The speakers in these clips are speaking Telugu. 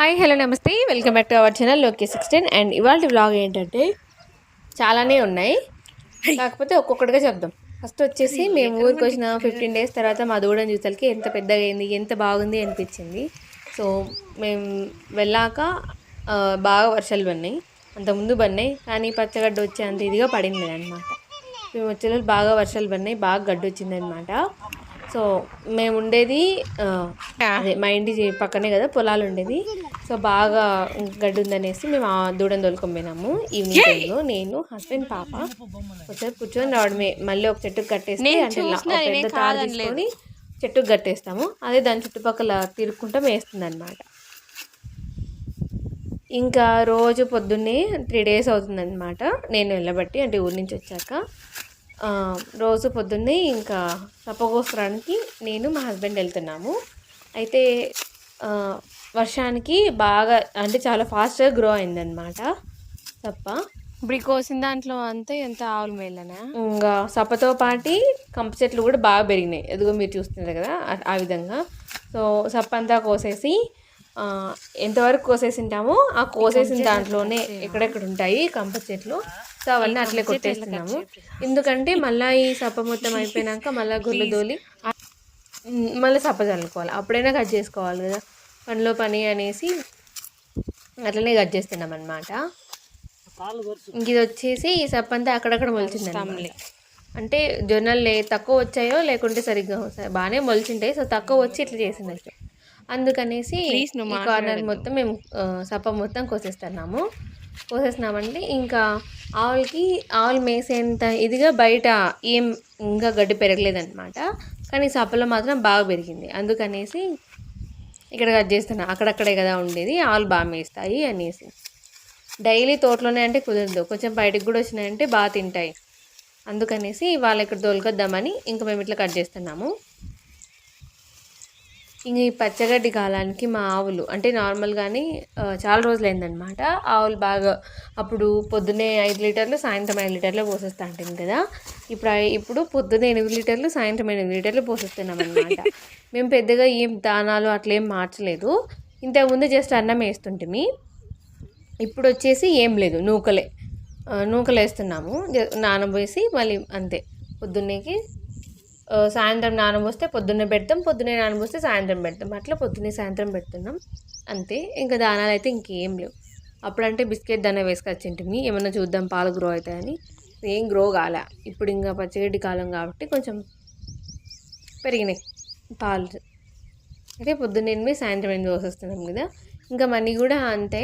హాయ్ హలో నమస్తే. Welcome back to our channel లోకే సిక్స్టీన్ అండ్ ఇవాళ వ్లాగ్ ఏంటంటే చాలానే ఉన్నాయి. కాకపోతే ఒక్కొక్కటిగా చెప్దాం. ఫస్ట్ వచ్చేసి మేము ఊరికి వచ్చిన ఫిఫ్టీన్ డేస్ తర్వాత మా దూడని చూసరికి ఎంత పెద్దగా అయింది ఎంత బాగుంది అనిపించింది. సో మేము వెళ్ళాక బాగా వర్షాలు పడినాయి. అంతకుముందు పడినాయి కానీ పచ్చగడ్డ వచ్చే అంత ఇదిగా పడింది అనమాట మేము వచ్చే రోజు బాగా వర్షాలు పడినాయి బాగా గడ్డి వచ్చింది అనమాట సో మేము ఉండేది అదే మా ఇంటి పక్కనే కదా పొలాలు ఉండేది. సో బాగా గడ్డి ఉందనేసి మేము ఆ దూడని తోలుకొని పోయినాము. ఈవినింగ్ టైంలో నేను హస్బెండ్ పాప ఒకసారి కూర్చొని రావడమే. మళ్ళీ ఒక చెట్టుకు కట్టేసి అంటే పెద్ద తీసుకొని చెట్టుకు కట్టేస్తాము. అదే దాని చుట్టుపక్కల తిరుక్కుంటూ వేస్తుంది అనమాట ఇంకా రోజు పొద్దున్నే త్రీ డేస్ అవుతుందన్నమాట. నేను వెళ్ళబట్టి అంటే ఊరి నుంచి వచ్చాక. రోజు పొద్దున్నే ఇంకా సప్పగోసరానికి నేను మా హస్బెండ్ వెళ్తున్నాము. అయితే వర్షానికి బాగా అంటే చాలా ఫాస్ట్గా గ్రో అయిందనమాట సప్ప. ఇప్పుడు కోసిన దాంట్లో అంతా ఎంత ఆవులు మేలనా? ఇంకా సప్పతో పాటి కంప చెట్లు కూడా బాగా పెరిగినాయి. ఎదుగో మీరు చూస్తున్నారు కదా ఆ- విధంగా. సో సప్ప అంతా కోసేసి ఎంతవరకు కోసేసింటామో ఆ కోసేసిన దాంట్లోనే ఎక్కడెక్కడ ఉంటాయి కంప చెట్లు సో అవన్నీ అట్లే కొట్టేస్తున్నాము. ఎందుకంటే మళ్ళీ ఈ సప్ప మొత్తం అయిపోయినాక మళ్ళీ గుళ్ళు దోలి మళ్ళీ సప్ప చల్లుకోవాలి. అప్పుడైనా కట్ చేసుకోవాలి కదా. పనిలో పని అనేసి అట్లనే కట్ చేస్తున్నాం అనమాట ఇది వచ్చేసి ఈ సప్ప అంతా అక్కడక్కడ మొలిచింది అంటే జొన్నలు తక్కువ వచ్చాయో లేకుంటే సరిగ్గా బాగానే మొలిచింటాయి. సో తక్కువ వచ్చి ఇట్లా చేసిండొచ్చు అందుకనేసి కార్నర్ మొత్తం మేము సప్ప మొత్తం కోసేస్తున్నాము. కోసేస్తున్నామంటే ఇంకా ఆవులకి ఆవులు మేసేంత ఇదిగా బయట ఏం ఇంకా గడ్డి పెరగలేదన్నమాట. కానీ సప్పలో మాత్రం బాగా పెరిగింది. అందుకనేసి ఇక్కడ కట్ చేస్తున్నా. అక్కడక్కడే కదా ఉండేది. ఆవులు బాగా మేస్తాయి అనేసి. డైలీ తోటలోనే అంటే కుదరదు. కొంచెం బయటకు కూడా వచ్చినాయంటే బాగా తింటాయి. అందుకనేసి వాళ్ళు ఇక్కడ తోలుకొద్దామని ఇంకా మేము ఇట్లా కట్ చేస్తున్నాము. ఇంక ఈ పచ్చగడ్డి కాలానికి మా ఆవులు అంటే నార్మల్గానే చాలా రోజులైందనమాట ఆవులు బాగా అప్పుడు పొద్దున్నే ఐదు లీటర్లు సాయంత్రం ఐదు లీటర్లు పోసేస్తా ఉంటుంది కదా. ఇప్పుడు ఇప్పుడు పొద్దున ఎనిమిది లీటర్లు సాయంత్రం ఎనిమిది లీటర్లు పోసేస్తున్నాం అనమాట మేము పెద్దగా ఏం దానాలు అట్లా ఏం మార్చలేదు. ఇంతకుముందు జస్ట్ అన్నం వేస్తుంటిమి. ఇప్పుడు వచ్చేసి ఏం లేదు నూకలే. నూకలు వేస్తున్నాము నానబోసి మళ్ళీ అంతే. పొద్దున్నేకి సాయంత్రం నానబోస్తే పొద్దున్నే పెడతాం పొద్దున్నే నానబోస్తే సాయంత్రం పెడతాం. అట్లా పొద్దున్నే సాయంత్రం పెడుతున్నాం. అంతే. ఇంకా దానాలు అయితే ఇంకేం లేవు. అప్పుడంటే బిస్కెట్ దాన వేసుకొచ్చింటిమి ఏమన్నా చూద్దాం పాలు గ్రో అవుతాయని. ఏం గ్రో కాలే. ఇప్పుడు ఇంకా పచ్చిగడ్డి కాలం కాబట్టి కొంచెం పెరిగినాయి పాలు. అయితే పొద్దున్న ఎనిమిది సాయంత్రం ఎనిమిది వస్తున్నాం కదా. ఇంకా మనీ కూడా అంతే.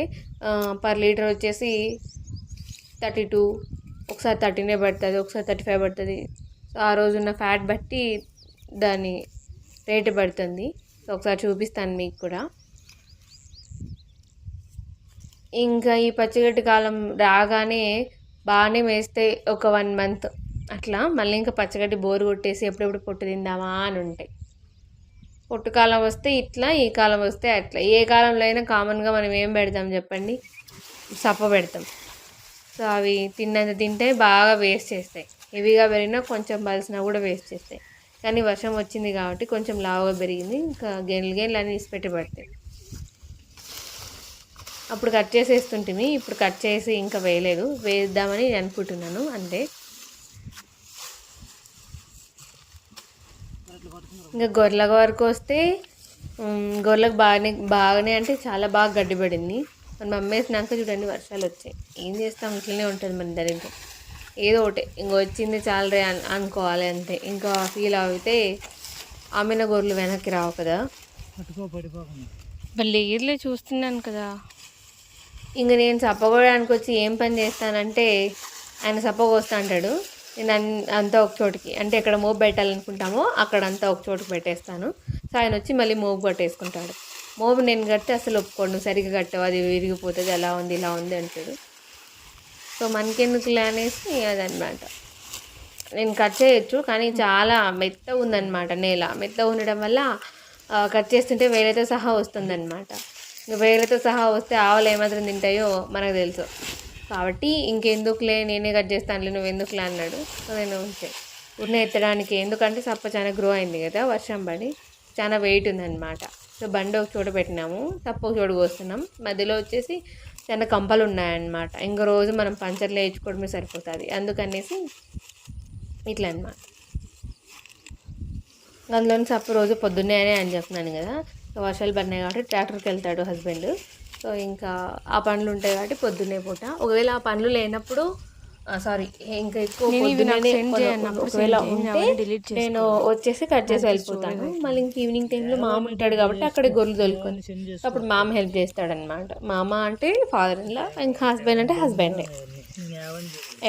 పర్ లీటర్ వచ్చేసి థర్టీ టూ ఒకసారి థర్టీనే పడుతుంది ఒకసారి థర్టీ ఫైవ్ పడుతుంది. ఆ రోజున్న ఫ్యాట్ బట్టి దాని రేటు పడుతుంది. సో ఒకసారి చూపిస్తాను మీకు కూడా. ఇంకా ఈ పచ్చిగడ్డి కాలం రాగానే బాగానే వేస్తే ఒక వన్ మంత్ అట్లా. మళ్ళీ ఇంకా పచ్చగడ్డి బోరు కొట్టేసి ఎప్పుడెప్పుడు పొట్టు తిందామా అని ఉంటాయి. పొట్టు కాలం వస్తే ఇట్లా ఈ కాలం వస్తే అట్లా. ఏ కాలంలో అయినా కామన్గా మనం ఏం పెడతాం చెప్పండి? సప్ప పెడతాం. సో అవి తిన్నంత తింటే బాగా వేస్ట్ చేస్తాయి. హెవీగా పెరిగినా కొంచెం బలిసినా కూడా వేస్ట్ చేస్తాయి. కానీ వర్షం వచ్చింది కాబట్టి కొంచెం లావుగా పెరిగింది. ఇంకా గెన్లు గేన్లు అన్నీ ఇసిపెట్టి పడతాయి అప్పుడు కట్ చేసేస్తుంటిమి. ఇప్పుడు కట్ చేసి ఇంకా వేయలేదు. వేద్దామని అనుకుంటున్నాను. అంతే ఇంకా గొర్రెల వరకు వస్తే గొర్రెలకు బాగానే బాగానే అంటే చాలా బాగా గడ్డి పడింది. మన మమ్మీ వేసినాక చూడండి వర్షాలు వచ్చాయి. ఏం చేస్తాం? ఇట్లనే ఉంటుంది మన దరిద్రం ఏదో ఒకటి. ఇంక వచ్చింది చాలరే అని అనుకోవాలి అంతే. ఇంకా ఫీల్ అయితే ఆమెన గొర్రెలు వెనక్కి రావు కదా. మళ్ళీ ఈర్లే చూస్తున్నాను కదా. ఇంక నేను సప్పగొడడానికి వచ్చి ఏం పని చేస్తానంటే ఆయన సప్పగోస్తా అంటాడు. నేను అన్ అంతా ఒక చోటికి అంటే ఎక్కడ మోపు పెట్టాలనుకుంటామో అక్కడ అంతా ఒక చోటుకి పెట్టేస్తాను. సో ఆయన వచ్చి మళ్ళీ మోపు కట్టేసుకుంటాడు మోపు నేను కడితే అసలు ఒప్పుకోండు. సరిగ్గా కట్టవు అది విరిగిపోతుంది అలా ఉంది ఇలా ఉంది అంటాడు. సో మనకెందుకులే అనేసి అదనమాట. నేను కట్ చేయొచ్చు కానీ చాలా మెత్తగా ఉందన్నమాట నేల. మెత్తగా ఉండడం వల్ల కట్ చేస్తుంటే వేలతో సహా వస్తుందన్నమాట ఇంకా వేలతో సహా వస్తే ఆవులు ఏమాత్రం తింటాయో మనకు తెలుసు. కాబట్టి ఇంకెందుకులే నేనే కట్ చేస్తానులే నువ్వు ఎందుకులే అన్నాడు. సో నేను ఉంచే ఉన్న ఎత్తడానికి ఎందుకంటే సప్ప చాలా గ్రో అయింది కదా వర్షం పడి చాలా వెయిట్ ఉందన్నమాట సో బండి ఒక చోట పెట్టినాము సప్ప ఒక చోట కోస్తున్నాం మధ్యలో వచ్చేసి చిన్న కంపలు ఉన్నాయన్నమాట ఇంకో రోజు మనం పంచర్లు వేయించుకోవడమే సరిపోతుంది. అందుకనేసి ఇట్లా అనమాట అందులోని సప్పు రోజు పొద్దున్నే అని చెప్తున్నాను కదా. వర్షాలు పడినాయి కాబట్టి ట్రాక్టర్కి వెళ్తాడు హస్బెండ్. సో ఇంకా ఆ పనులు ఉంటాయి కాబట్టి పొద్దున్నే పూట. ఒకవేళ ఆ పనులు లేనప్పుడు సారీ ఇంకా ఎక్కువ నేను ఒకవేళ ఉంటే వచ్చేసి కట్ చేసి వెళ్ళిపోతాను. మళ్ళీ ఇంక ఈవినింగ్ టైంలో మామ ఉంటాడు కాబట్టి అక్కడే గొర్రెలు తోలుకొని అప్పుడు మామ హెల్ప్ చేస్తాడనమాట మామ అంటే ఫాదర్ ఇన్ లా ఇంకా హస్బెండ్ అంటే హస్బెండే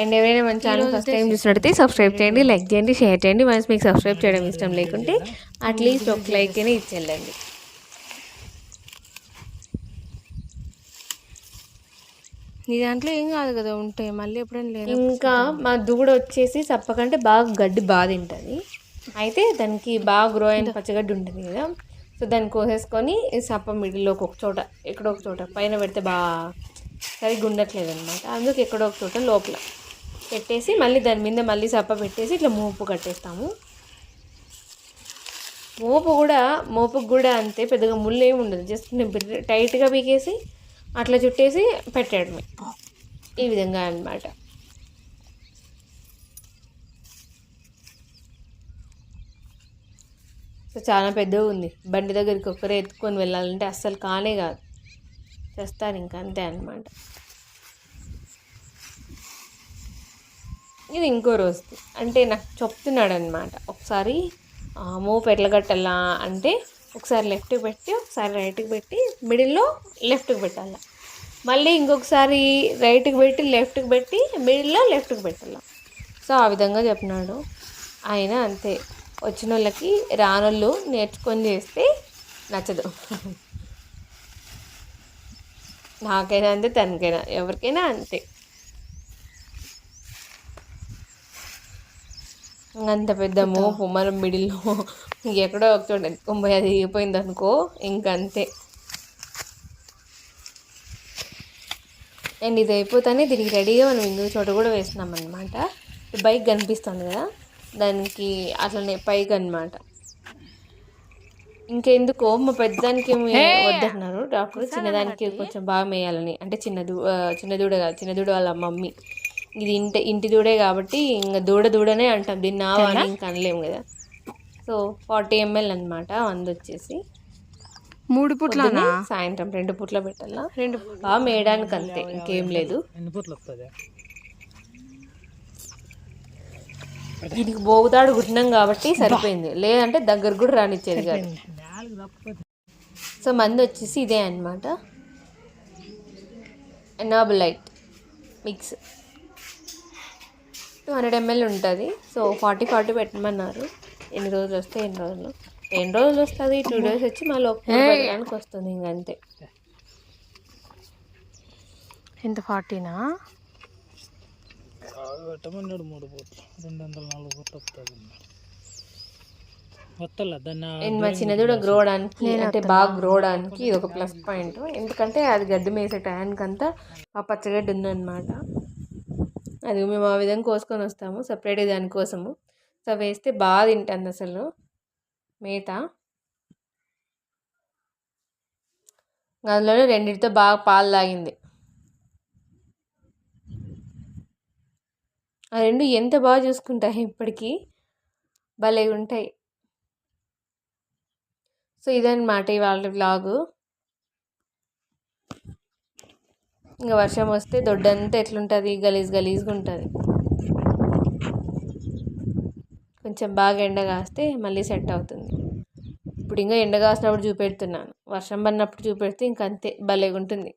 అండ్ ఎవరైనా మన ఛానల్ ఫస్ట్ టైం చూసినట్టయితే సబ్స్క్రైబ్ చేయండి లైక్ చేయండి షేర్ చేయండి. వన్స్ మీకు సబ్స్క్రైబ్ చేయడం ఇష్టం లేకుంటే అట్లీస్ట్ ఒక లైక్ అయినా ఇచ్చేళ్ళండి నీ దాంట్లో ఏం కాదు కదా ఉంటే మళ్ళీ ఎప్పుడైనా లేదు ఇంకా మా దూడ వచ్చేసి చెప్పకంటే బాగా గడ్డి బాగా తింటుంది. అయితే దానికి బాగా గ్రో అయిన పచ్చగడ్డి ఉంటుంది కదా సో దాన్ని కోసేసుకొని సప్ప మిడిల్లో ఒక చోట ఎక్కడో ఒక చోట పైన పెడితే బాగా సరిగ్గా ఉండట్లేదు అనమాట అందుకే ఎక్కడో ఒక చోట లోపల పెట్టేసి మళ్ళీ దాని మీద మళ్ళీ సప్ప పెట్టేసి ఇట్లా మోపు కట్టేస్తాము. మోపు కూడా మోపుకు కూడా అంతే పెద్దగా ముళ్ళు ఏమి ఉండదు. జస్ట్ టైట్గా పీకేసి అట్లా చుట్టేసి పెట్టడమే. ఈ విధంగా అన్నమాట. సో చాలా పెద్దగా ఉంది. బండి దగ్గరికి ఒక్కరే ఎత్తుకొని వెళ్ళాలంటే అస్సలు కానే కాదు. చేస్తారు ఇంకా అంతే అనమాట ఇది ఇంకో రోజు. అంటే నాకు చెప్తున్నాడు అనమాట ఒకసారి మోపు ఎట్లా కట్టాలా అంటే ఒకసారి లెఫ్ట్కి పెట్టి ఒకసారి రైట్కి పెట్టి మిడిల్లో లెఫ్ట్కి పెట్టాలా. మళ్ళీ ఇంకొకసారి రైట్కి పెట్టి లెఫ్ట్కి పెట్టి మిడిల్లో లెఫ్ట్కి పెట్టాలా. సో ఆ విధంగా చెప్పినాడు. ఆయన అంతే. వచ్చిన వాళ్ళకి రానోళ్ళు నేర్చుకొని చేస్తే నచ్చదు. నాకైనా అంతే తనకైనా. ఎవరికైనా అంతే. అంత పెద్ద మోపు మనం మిడిల్లో ఎక్కడో ఒక చోట ఎత్తుకొని అది దిగిపోయింది అనుకో ఇంకంతే. అండ్ ఇది అయిపోతానే దీనికి రెడీగా మనం ఇంకొక చోట కూడా వేస్తున్నాం అనమాట బైక్ కనిపిస్తుంది కదా దానికి అట్లనే పైకి అనమాట ఇంకెందుకో మా పెద్దదానికి ఏమి వద్దన్నారు. డాక్టర్ చిన్నదానికి కొంచెం బాగా మేయాలని. అంటే చిన్న దూ చిన్న దూడ కాదు చిన్న దూడ వాళ్ళ మమ్మీ. ఇది ఇంటి ఇంటి దూడే కాబట్టి ఇంకా దూడ దూడనే అంటాం. దీన్ని నా అని ఇంకా అనలేము కదా. సో ఫార్టీ ఎంఎల్ అనమాట వంద వచ్చేసి మూడు పుట్ల సాయంత్రం రెండు పూట్ల పెట్టాలా? రెండు బాగా మేయడానికి అంతే ఇంకేం లేదు. ఎన్ని పూట్లు వస్తుంది దీనికి బోగుతాడు కుట్టినాం కాబట్టి సరిపోయింది. లేదంటే దగ్గర కూడా రానిచ్చేది కాదు. సో మంది వచ్చేసి ఇదే అనమాట ఎనాబులైట్ మిక్స్ టూ హండ్రెడ్ ఎంఎల్ ఉంటుంది. సో ఫార్టీ ఫార్టీ పెట్టమన్నారు. ఎన్ని రోజులు వస్తే ఎన్ని రోజులు? ఎన్ని రోజులు వస్తుంది? టూ డేస్ వచ్చి మళ్ళీ ఒక పూట పెట్టడానికి వస్తుంది ఇంకంతే ఎంత? ఫార్టీనా పెట్టమన్నాడు మూడు పూట్లు. రెండు వందల నాలుగు పూట్లు వస్తుంది మా చిన్నదూడ గ్రో అవడానికి అంటే బాగా గ్రో అవడానికి ఇది ఒక ప్లస్ పాయింట్ ఎందుకంటే అది గడ్డి మేసే టయానికి అంతా ఆ పచ్చగడ్డి ఉందన్నమాట. అది మేము ఆ విధంగా కోసుకొని వస్తాము. సపరేట్గా దానికోసము సో వేస్తే బాగా తింటుంది అసలు. మేత. అందులోనే రెండింటితో బాగా పాలు తాగింది. ఆ రెండు ఎంత బాగా చూసుకుంటాయి ఇప్పటికీ? భలే ఉంటాయి. సో ఇదన్నమాట ఇవాళ వ్లాగు ఇంకా వర్షం వస్తే దొడ్డంతా ఎట్లుంటుంది? గలీజ్ గలీజ్గా ఉంటుంది. కొంచెం బాగా ఎండ కాస్తే మళ్ళీ సెట్ అవుతుంది. ఇప్పుడు ఇంకా ఎండ కాసినప్పుడు చూపెడుతున్నాను. వర్షం పడినప్పుడు చూపెడితే ఇంక అంతే భలేగా ఉంటుంది